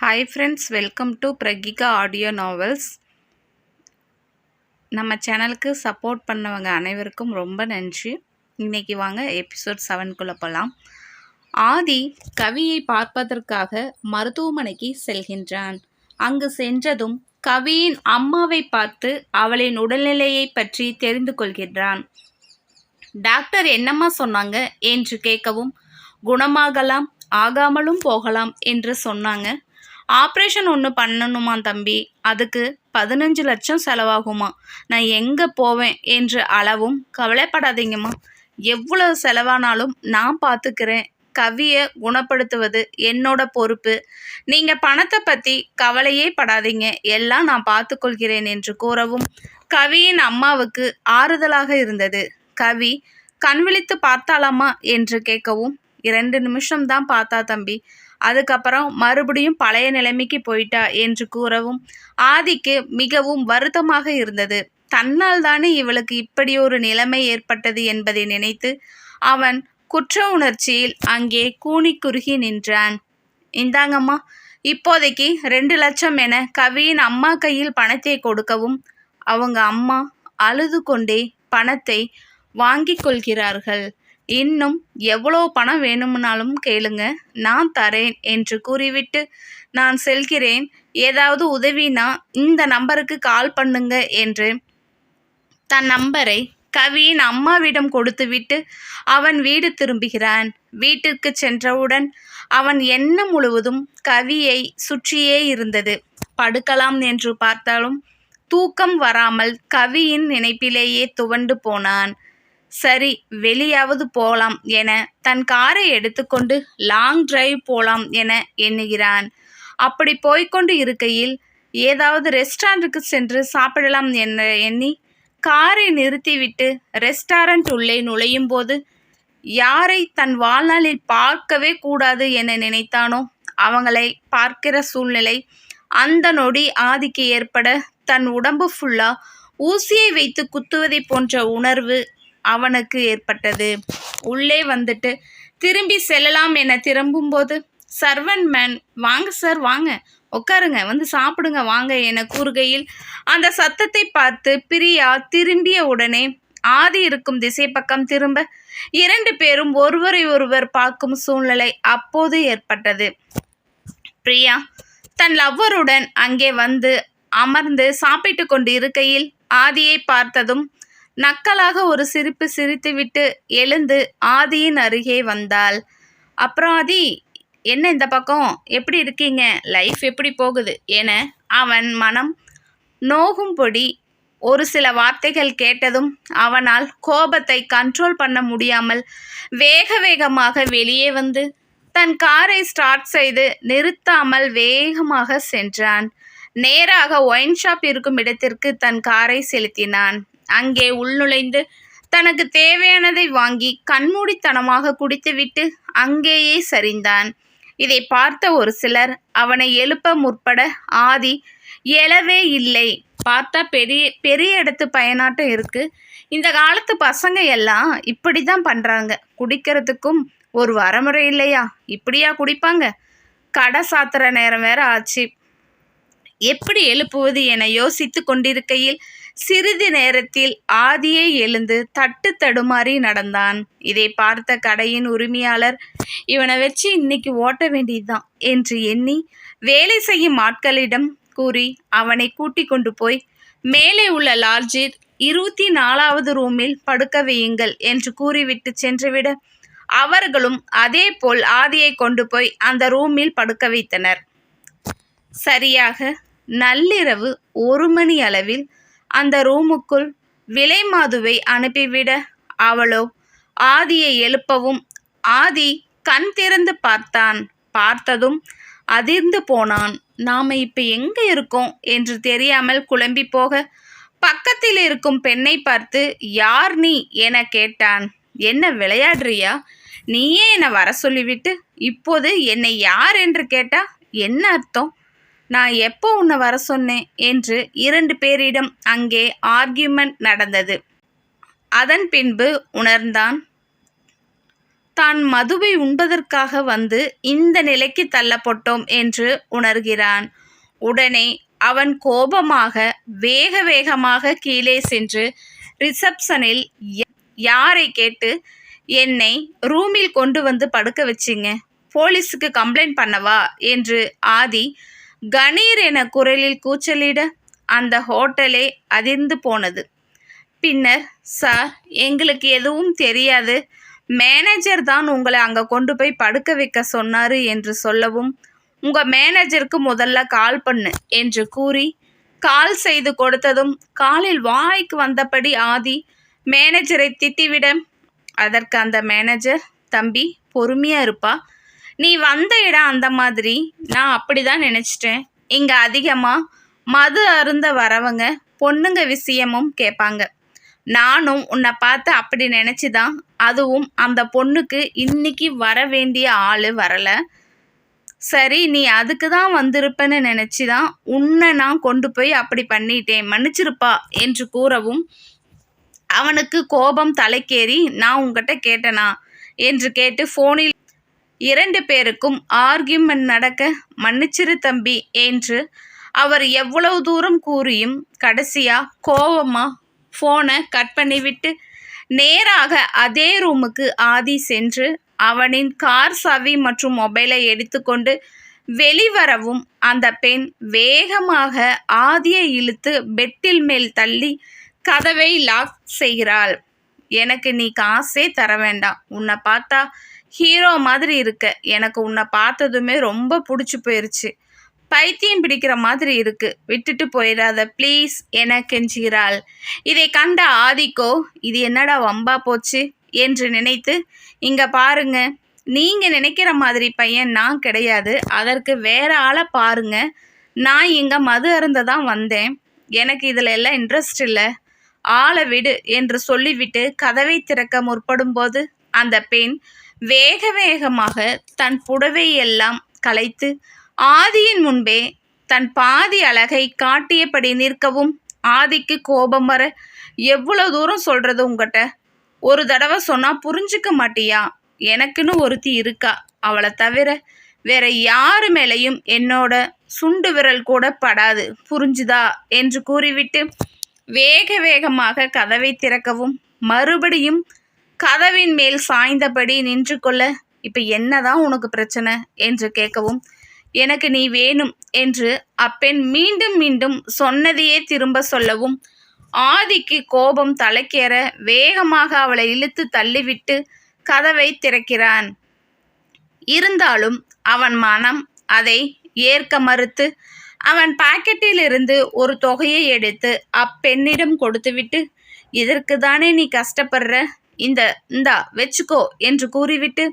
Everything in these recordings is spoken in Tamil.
Hi friends welcome to Pragika audio novels நம்ம சேனலுக்கு சப்போர்ட் பண்ணவங்க அனைவருக்கும் ரொம்ப நன்றி. இன்னைக்கு வாங்க எபிசோட் செவன்குள்ளே போகலாம் ஆதி கவியை பார்ப்பதற்காக மருத்துவமனைக்கு செல்கின்றான். அங்கு சென்றதும் கவியின் அம்மாவை பார்த்து அவளின் உடல்நிலையை பற்றி தெரிந்து கொள்கின்றான். டாக்டர் என்னம்மா சொன்னாங்க என்று கேட்கவும் குணமாகலாம் ஆகாமலும் போகலாம் என்று சொன்னாங்க. ஆப்ரேஷன் ஒன்று பண்ணணுமா தம்பி? அதுக்கு பதினஞ்சு லட்சம் செலவாகுமா? நான் எங்கே போவேன் என்று அளவும் கவலைப்படாதீங்கம்மா. எவ்வளவு செலவானாலும் நான் பார்த்துக்கிறேன் கவியை குணப்படுத்துவது என்னோட பொறுப்பு. நீங்கள் பணத்தை பற்றி கவலையே படாதீங்க. எல்லாம் நான் பார்த்துக்கொள்கிறேன் என்று கூறவும் கவியின் அம்மாவுக்கு ஆறுதலாக இருந்தது. கவி கண் விழித்து பார்த்தாலாமா? என்று கேட்கவும் இரண்டு நிமிஷம்தான் பார்த்தா தம்பி. அதுக்கப்புறம் மறுபடியும் பழைய நிலைமைக்கு போயிட்டா என்று கூறவும் ஆதிக்கு மிகவும் வருத்தமாக இருந்தது. தன்னால் தானே இவளுக்கு இப்படி ஒரு நிலைமை ஏற்பட்டது என்பதை நினைத்து அவன் குற்ற உணர்ச்சியில் அங்கே கூனி குறுகி நின்றான். இந்தாங்கம்மா இப்போதைக்கு ரெண்டு லட்சம் என கவியின் அம்மா கையில் பணத்தை கொடுக்கவும் அவங்க அம்மா அழுது கொண்டே பணத்தை வாங்கிக் கொள்கிறார்கள். இன்னும் எவ்வளோ பணம் வேணும்னாலும் கேளுங்க. நான் தரேன் என்று கூறிவிட்டு நான் செல்கிறேன். ஏதாவது உதவினா இந்த நம்பருக்கு கால் பண்ணுங்க என்று தன் நம்பரை கவியின் அம்மாவிடம் கொடுத்துவிட்டு அவன் வீடு திரும்புகிறான். வீட்டிற்கு சென்றவுடன் அவன் எண்ணம் முழுவதும் கவியை சுற்றியே இருந்தது. படுக்கலாம் என்று பார்த்தாலும் தூக்கம் வராமல் கவியின் நினைப்பிலேயே துவண்டு போனான். சரி வெளியாவது போகலாம் என தன் காரை எடுத்துக்கொண்டு லாங் டிரைவ் போகலாம் என எண்ணுகிறான். அப்படி போய்க்கொண்டு இருக்கையில் ஏதாவது ரெஸ்டாரண்ட்டுக்கு சென்று சாப்பிடலாம் என எண்ணி காரை நிறுத்திவிட்டு ரெஸ்டாரண்ட் உள்ளே நுழையும் போது யாரை தன் வாழ்நாளில் பார்க்கவே கூடாது என நினைத்தானோ அவங்களை பார்க்கிற சூழ்நிலை அந்த நொடி ஆதிக்கு ஏற்பட தன் உடம்பு ஃபுல்லா ஊசியை வைத்து குத்துவதை போன்ற உணர்வு அவனுக்கு ஏற்பட்டது. உள்ளே வந்துட்டு திரும்பி செல்லலாம் என திரும்பும்போது சர்வன் மேன் வாங்க சார் வாங்க. உட்காருங்க வந்து சாப்பிடுங்க வாங்க என கூறுகையில் அந்த சத்தத்தை பார்த்து பிரியா திரும்பிய உடனே ஆதி இருக்கும் திசை பக்கம் திரும்ப. இரண்டு பேரும் ஒருவரை ஒருவர் பார்க்கும் சூழ்நிலை அப்போது ஏற்பட்டது. பிரியா தன் லவ்வருடன் அங்கே வந்து அமர்ந்து சாப்பிட்டு கொண்டு இருக்கையில் ஆதியை பார்த்ததும் நக்கலாக ஒரு சிரிப்பு சிரித்துவிட்டு எழுந்து ஆதியின் அருகே வந்தாள். அப்புறம் ஆதி என்ன இந்த பக்கம்? எப்படி இருக்கீங்க? லைஃப் எப்படி போகுது? என அவன் மனம் நோகும்படி ஒரு சில வார்த்தைகள் கேட்டதும் அவனால் கோபத்தை கண்ட்ரோல் பண்ண முடியாமல் வேக வேகமாக வெளியே வந்து தன் காரை ஸ்டார்ட் செய்து நிறுத்தாமல் வேகமாக சென்றான். நேராக ஒயின் ஷாப் இருக்கும் இடத்திற்கு தன் காரை செலுத்தினான். அங்கே உள்நுழைந்து தனக்கு தேவையானதை வாங்கி கண்மூடித்தனமாக குடித்துவிட்டு அங்கேயே சரிந்தான். இதை பார்த்த ஒரு சிலர் அவனை எழுப்ப முற்பட ஆதி எழவே இல்லை. பார்த்தா பெரிய பெரிய இடத்து பயனாட்டம் இருக்கு. இந்த காலத்து பசங்க எல்லாம் இப்படி தான் பண்ணுறாங்க குடிக்கிறதுக்கும் ஒரு வரமுறை இல்லையா? இப்படியா குடிப்பாங்க? கடை சாத்துற நேரம் வேற ஆச்சு. எப்படி எழுப்புவது என யோசித்து கொண்டிருக்கையில் சிறிது நேரத்தில் ஆதியை எழுந்து தட்டு தடுமாறி நடந்தான். இதை பார்த்த கடையின் உரிமையாளர் இவனை வச்சு இன்னைக்கு ஓட்ட வேண்டியதுதான் என்று எண்ணி வேலை செய்யும் ஆட்களிடம் கூறி அவனை கூட்டிக் கொண்டு போய் மேலே உள்ள லார்ஜில் இருபத்தி நாலாவது ரூமில் படுக்க வையுங்கள் என்று கூறிவிட்டு சென்றுவிட அவர்களும் அதே போல் ஆதியை கொண்டு போய் அந்த ரூமில் படுக்க வைத்தனர். சரியாக நள்ளிரவு ஒரு மணி அளவில் அந்த ரூமுக்குள் விலை மாதுவை அனுப்பிவிட அவளோ ஆதியை எழுப்பவும் ஆதி கண் திறந்து பார்த்தான். பார்த்ததும் அதிர்ந்து போனான். நாம இப்ப எங்க இருக்கோம்? என்று தெரியாமல் குழம்பி போக பக்கத்தில் இருக்கும் பெண்ணை பார்த்து யார் நீ? என கேட்டான். என்ன விளையாடுறியா? நீயே என்னை வர சொல்லிவிட்டு இப்போது என்னை யார்? என்று கேட்டா என்ன அர்த்தம்? நான் எப்போ உன்னை வர சொன்னேன்? என்று இரண்டு பேரிடம் அங்கே ஆர்கியூமெண்ட் நடந்தது. அதன் பின்பு உணர்ந்தான். தான் மதுவை உண்பதற்காக வந்து இந்த நிலைக்கு தள்ளப்பட்டோம் என்று உணர்கிறான். உடனே அவன் கோபமாக வேக வேகமாக கீழே சென்று ரிசப்ஷனில் யாரை கேட்டு என்னை ரூமில் கொண்டு வந்து படுக்க வச்சிங்க. போலீஸுக்கு கம்ப்ளைண்ட் பண்ணவா? என்று ஆதி கணீர் என குரலில் கூச்சலிட அந்த ஹோட்டலே அதிர்ந்து போனது. பின்னர் சார் எங்களுக்கு எதுவும் தெரியாது. மேனேஜர் தான் உங்களை அங்கே கொண்டு போய் படுக்க வைக்க சொன்னாரு என்று சொல்லவும் உங்கள் மேனேஜருக்கு முதல்ல கால் பண்ணு என்று கூறி கால் செய்து கொடுத்ததும் காலில் வாய்க்கு வந்தபடி ஆதி மேனேஜரை திட்டிவிட. அதற்கு அந்த மேனேஜர் தம்பி பொறுமையாக இருப்பா. நீ வந்த இடம் அந்த மாதிரி. நான் அப்படி தான் நினச்சிட்டேன். இங்கே அதிகமாக மது அருந்த வரவங்க பொண்ணுங்க விஷயமும் கேட்பாங்க. நானும் உன்னை பார்த்து அப்படி நினச்சி தான் அதுவும் அந்த பொண்ணுக்கு இன்னைக்கு வர வேண்டிய ஆள் வரலை. சரி நீ அதுக்கு தான் வந்திருப்பேன்னு நினச்சி தான் உன்னை நான் கொண்டு போய் அப்படி பண்ணிட்டேன். மன்னிச்சிருப்பா என்று கூறவும் அவனுக்கு கோபம் தலைக்கேறி நான் உங்ககிட்ட கேட்டனா? என்று கேட்டு ஃபோனில் இரண்டு பேருக்கும் ஆர்கியூமெண்ட் நடக்க மன்னிச்சிரு தம்பி என்று அவர் எவ்வளவு தூரம் கூறியும் கடைசியா கோவமா ஃபோனை கட் பண்ணிவிட்டு நேராக அதே ரூமுக்கு ஆதி சென்று அவனின் கார் சவி மற்றும் மொபைலை எடுத்துக்கொண்டு வெளிவரவும் அந்த பெண் வேகமாக ஆதியை இழுத்து பெட்டில் மேல் தள்ளி கதவை லாக் செய்கிறாள். எனக்கு நீ காசே தர வேண்டாம். உன்னை பார்த்தா ஹீரோ மாதிரி இருக்க. எனக்கு உன்னை பார்த்ததுமே ரொம்ப பிடிச்சி போயிருச்சு. பைத்தியம் பிடிக்கிற மாதிரி இருக்கு. விட்டுட்டு போயிடாத ப்ளீஸ் என கெஞ்சுகிறாள். இதை கண்ட ஆதிக்கோ இது என்னடா வம்பா போச்சு? என்று நினைத்து இங்க பாருங்க நீங்க நினைக்கிற மாதிரி பையன் நான் கிடையாது. அதற்கு வேற ஆளை பாருங்க. நான் இங்க மது அருந்த தான் வந்தேன். எனக்கு இதுல எல்லாம் இன்ட்ரெஸ்ட் இல்லை. ஆளை விடு என்று சொல்லிவிட்டு கதவை திறக்க முற்படும் போது அந்த பெண் வேக வேகமாக தன் புடவையெல்லாம் கலைத்து ஆதியின் முன்பே தன் பாதி அழகை காட்டியபடி நிற்கவும் ஆதிக்கு கோபம் வர எவ்வளோ தூரம் சொல்றது உங்ககிட்ட? ஒரு தடவை சொன்னா புரிஞ்சுக்க மாட்டியா? எனக்குன்னு ஒருத்தி இருக்கா? அவளை தவிர வேற யாரு மேலேயும் என்னோட சுண்டு விரல் கூட படாது. புரிஞ்சுதா? என்று கூறிவிட்டு வேக வேகமாக கதவை திறக்கவும் மறுபடியும் கதவின் மேல் சாய்ந்தபடி நின்று கொள்ள இப்போ என்னதான் உனக்கு பிரச்சனை? என்று கேட்கவும் எனக்கு நீ வேணும் என்று அப்பெண் மீண்டும் மீண்டும் சொன்னதையே திரும்ப சொல்லவும் ஆதிக்கு கோபம் தலைக்கேற வேகமாக அவளை இழுத்து தள்ளிவிட்டு கதவை திறக்கிறான். இருந்தாலும் அவன் மனம் அதை ஏற்க மறுத்து அவன் பாக்கெட்டில் இருந்து ஒரு தொகையை எடுத்து அப்பெண்ணிடம் கொடுத்துவிட்டு இதற்கு தானே நீ கஷ்டப்படுற? இந்த இந்தா வச்சுக்கோ என்று கூறிவிட்டு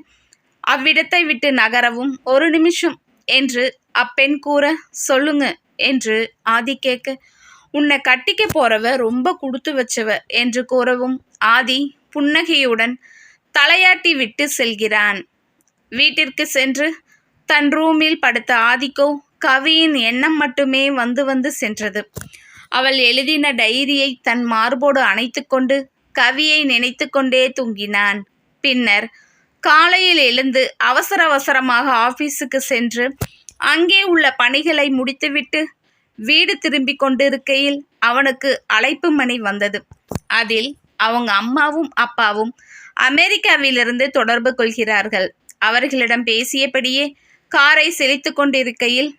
அவ்விடத்தை விட்டு நகரவும் ஒரு நிமிஷம் என்று அப்பெண் கூற சொல்லுங்க என்று ஆதி கேட்க உன்னை கட்டிக்க போறவ ரொம்ப கொடுத்து வச்சவ என்று கூறவும் ஆதி புன்னகையுடன் தலையாட்டி விட்டு செல்கிறான். வீட்டிற்கு சென்று தன் ரூமில் படுத்த ஆதிக்கோ கவியின் எண்ணம் மட்டுமே வந்து வந்து சென்றது. அவள் எழுதின டைரியை தன் மார்போடு அணைத்துக்கொண்டு கவியை நினைத்து கொண்டே தூங்கினான். பின்னர் காலையில் எழுந்து அவசர அவசரமாக ஆபீஸுக்கு சென்று அங்கே உள்ள பணிகளை முடித்துவிட்டு வீடு திரும்பி கொண்டிருக்கையில் அவனுக்கு அழைப்பு மணி வந்தது. அதில் அவங்க அம்மாவும் அப்பாவும் அமெரிக்காவிலிருந்து தொடர்பு கொள்கிறார்கள். அவர்களிடம் பேசியபடியே காரை செழித்து கொண்டிருக்கையில்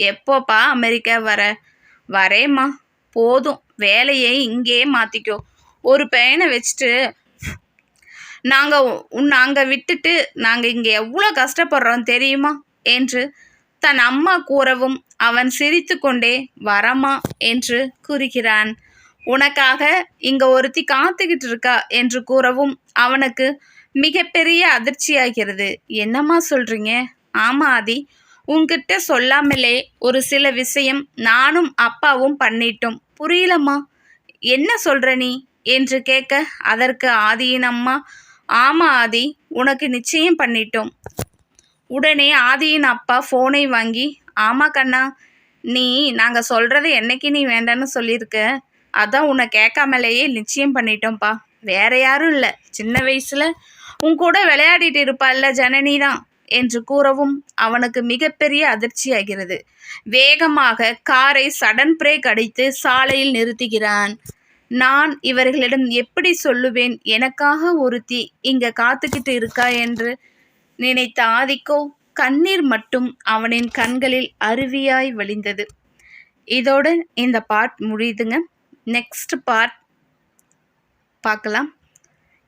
எப்போப்பா அமெரிக்கா வர? வரேம்மா. போதும். வேலையை இங்கேயே மாற்றிக்கோ ஒரு பையனை வச்சுட்டு நாங்கள் உன் நாங்கள் விட்டுட்டு நாங்கள் இங்கே எவ்வளோ கஷ்டப்படுறோம் தெரியுமா? என்று தன் அம்மா கூறவும் அவன் சிரித்து கொண்டே வரமா என்று கூறுகிறான். உனக்காக இங்கே ஒருத்தி காத்துக்கிட்டு இருக்கா? என்று கூறவும் அவனுக்கு மிகப்பெரிய அதிர்ச்சியாகிறது. என்னம்மா சொல்கிறீங்க ஆமா ஆதி. உன்கிட்ட சொல்லாமலே ஒரு சில விஷயம் நானும் அப்பாவும் பண்ணிட்டோம். புரியலம்மா. என்ன சொல்கிற நீ? என்று கேட்க அதற்கு ஆதியின் அம்மா ஆமா ஆதி உனக்கு நிச்சயம் பண்ணிட்டோம். உடனே ஆதியின் அப்பா ஃபோனை வாங்கி ஆமா கண்ணா நீ நாங்கள் சொல்கிறத என்னைக்கு நீ வேண்டான்னு சொல்லியிருக்க? அதான் உன்னை கேட்காமலேயே நிச்சயம் பண்ணிட்டோம்ப்பா. வேற யாரும் இல்லை. சின்ன வயசில் உன் கூட விளையாடிட்டு இருப்பாள்ல ஜனனி தான் என்று கூறவும் அவனுக்கு மிகப்பெரிய அதிர்ச்சியாகிறது. வேகமாக காரை சடன் பிரேக் அடித்து சாலையில் நிறுத்துகிறான். நான் இவர்களிடம் எப்படி சொல்லுவேன்? எனக்காக ஒருத்தி இங்க காத்துக்கிட்டு இருக்கா என்று நினைத்த ஆதிக்கோ கண்ணீர் மட்டும் அவனின் கண்களில் அருவியாய் வழிந்தது. இதோடு இந்த பார்ட் முடியுதுங்க. நெக்ஸ்ட் பார்ட் பார்க்கலாம்.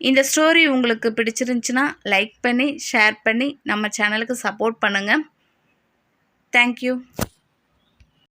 இந்த ஸ்டோரி உங்களுக்கு பிடிச்சிருந்துச்சுன்னா லைக் பண்ணி ஷேர் பண்ணி நம்ம சேனலுக்கு சப்போர்ட் பண்ணுங்கள் தேங்க்யூ